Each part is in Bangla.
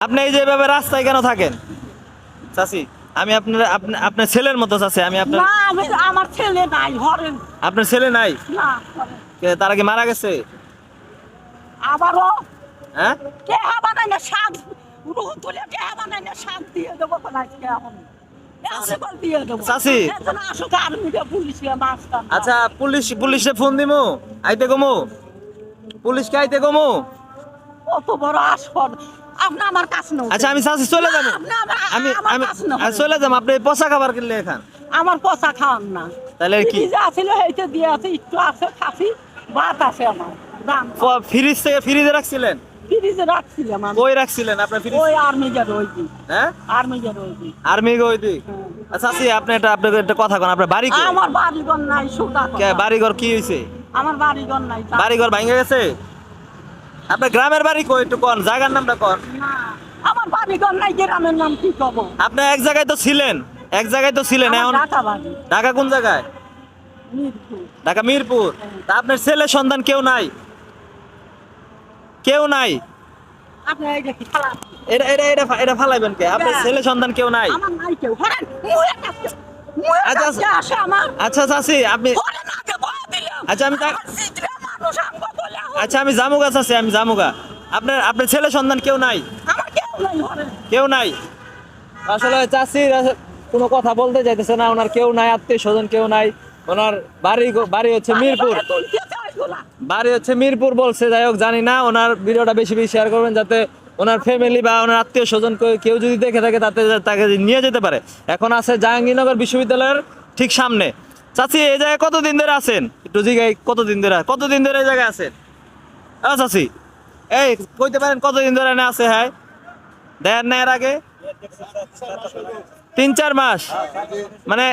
আপনি এই যে এভাবে রাস্তায় কেন থাকেন? চাচি আমি আপনার আপনি- আপনার ছেলের মতো চাচি আমি আপনার না আমি আমার ছেলে নাই হরেন আপনার ছেলে নাই? না কে, তারা কি মারা গেছে? আবারও? হ্যাঁ? কেহা বানাই না শাক রুহ তুলে কেহা বানাই না শাক দিয়ে দেবো চাচি। এখন আচ্ছা পুলিশ পুলিশে ফোন দিমু। আইতে কমু। পুলিশকে আইতে কমু। কত বড় আপনি আমার আচ্ছা আমি চলে যাব। আপনি আমি আমি। আচ্ছা, চলে যাব। আপনি পচা খাবার কিনলে আমার খাওয়ান না। তাহলে কি? আছিল সেইটা দিয়ে আছে একটু আছে খাসি ভাত আছে আমার দাম। ফ্রিজ থেকে ফ্রিজে রাখছিলেন? ফ্রিজে রাখছিলাম আমি। কই রাখছিলেন আপনার ফ্রিজ? ওই আর্মিকে রয়েছি হ্যাঁ? আর্মি দি আচ্ছা আপনি এটা আপনাকে একটা কথা কোন আপনার বাড়ি কই? আমার বাড়িঘর নাই সুদা কে কি হইছে? আমার নাই। ভাঙে গেছে? আপনার গ্রামের বাড়ি কই একটু কোন? জায়গার নামটা কোন? আমার বাড়িঘর নাই গ্রামের নাম কি কব? আপনি এক জায়গায় তো ছিলেন এক জায়গায় তো ছিলেন এখন ঢাকা কোন জায়গায়? ঢাকা মিরপুর। তা আপনার ছেলে সন্তান কেউ নাই? কেউ নাই? এটা এটা এটা এটা ফালাইবেন কে? আপনার হ্যাঁ। ছেলে সন্তান কেউ নাই? আমার নাই কেউ। আচ্ছা, আমার। আচ্ছা চাচি আপনি আচ্ছা, আমি আচ্ছা আমি জামুগা চাচি আমি জামুগা। আপনার আপনার ছেলে সন্তান কেউ নাই? কেউ নাই আসলে চাষি কোনো কথা বলতে চাইতেছে না ওনার কেউ নাই আত্মীয় স্বজন কেউ নাই। ওনার বাড়ি বাড়ি হচ্ছে মিরপুর। বাড়ি হচ্ছে মিরপুর বলছে যাই হোক জানি না ওনার ভিডিওটা বেশি বেশি শেয়ার করবেন যাতে ওনার ফ্যামিলি বা ওনার আত্মীয় স্বজন কেউ যদি দেখে থাকে তাতে তাকে নিয়ে যেতে পারে। এখন আছে জাহাঙ্গীরনগর বিশ্ববিদ্যালয়ের ঠিক সামনে। চাচি এই জায়গায় কতদিন ধরে আছেন? একটু জিগাই কতদিন ধরে কতদিন ধরে এই জায়গায় আছেন? আ চাচি। এই কইতে পারেন কতদিন ধরে না আছে হ্যাঁ? দেন না এর আগে? তিন চার মাস? মানে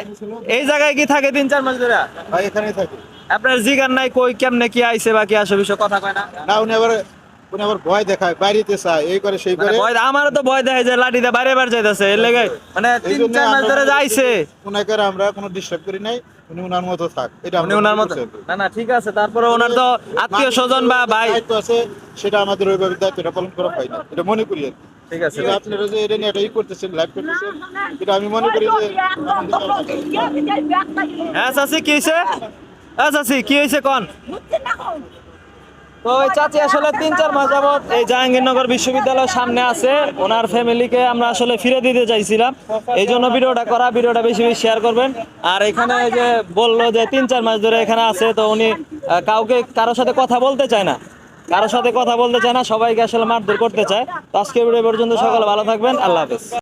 এই জায়গায় কি থাকে তিন চার মাস ধরে? ভাই এখানেই থাকি। আপনার জিগার নাই কই কেমনে কি আইছে বা কি আসে বিষয় কথা কয় না? না উনি আবার উনি আবার ভয় দেখায় চায় এই করে সেই মানে করে। ভয় আমারও তো ভয় দেয় যে লাঠিতে বাইরে বার যাইতেছে এর লেগে। মানে তিন জন্য চার মাস আমরা ধরে যাইছে। উনাকে আমরা কোনো ডিস্টার্ব করি নাই। উনি মতো থাক এটা উনি ওনার মতো না না ঠিক আছে তারপরে ওনার তো আত্মীয় স্বজন বা ভাই দায়িত্ব আছে সেটা আমাদের ওইভাবে দায়িত্বটা পালন করা হয় না এটা মনে করি কি। ঠিক আছে আপনারা যে এটা নিয়ে একটা ই করতেছেন লাইভ করতেছেন এটা আমি মনে করি যে ইয়ে হ্যাঁ চাচি কি হয়েছে হ্যাঁ চাচি কি হয়েছে কোন? তো ওই চাচি আসলে তিন চার মাস যাবত এই জাহাঙ্গীরনগর বিশ্ববিদ্যালয়ের সামনে আছে। ওনার ফ্যামিলিকে আমরা আসলে ফিরে দিতে চাইছিলাম। এই জন্য ভিডিওটা করা, ভিডিওটা বেশি বেশি শেয়ার করবেন। আর এখানে যে বলল যে তিন চার মাস ধরে এখানে আছে, তো উনি কাউকে কারোর সাথে কথা বলতে চায় না। কারোর সাথে কথা বলতে চায় না, সবাইকে আসলে মারধর করতে চায়। তো আজকে ভিডিও পর্যন্ত, সকালে ভালো থাকবেন, আল্লাহ হাফেজ।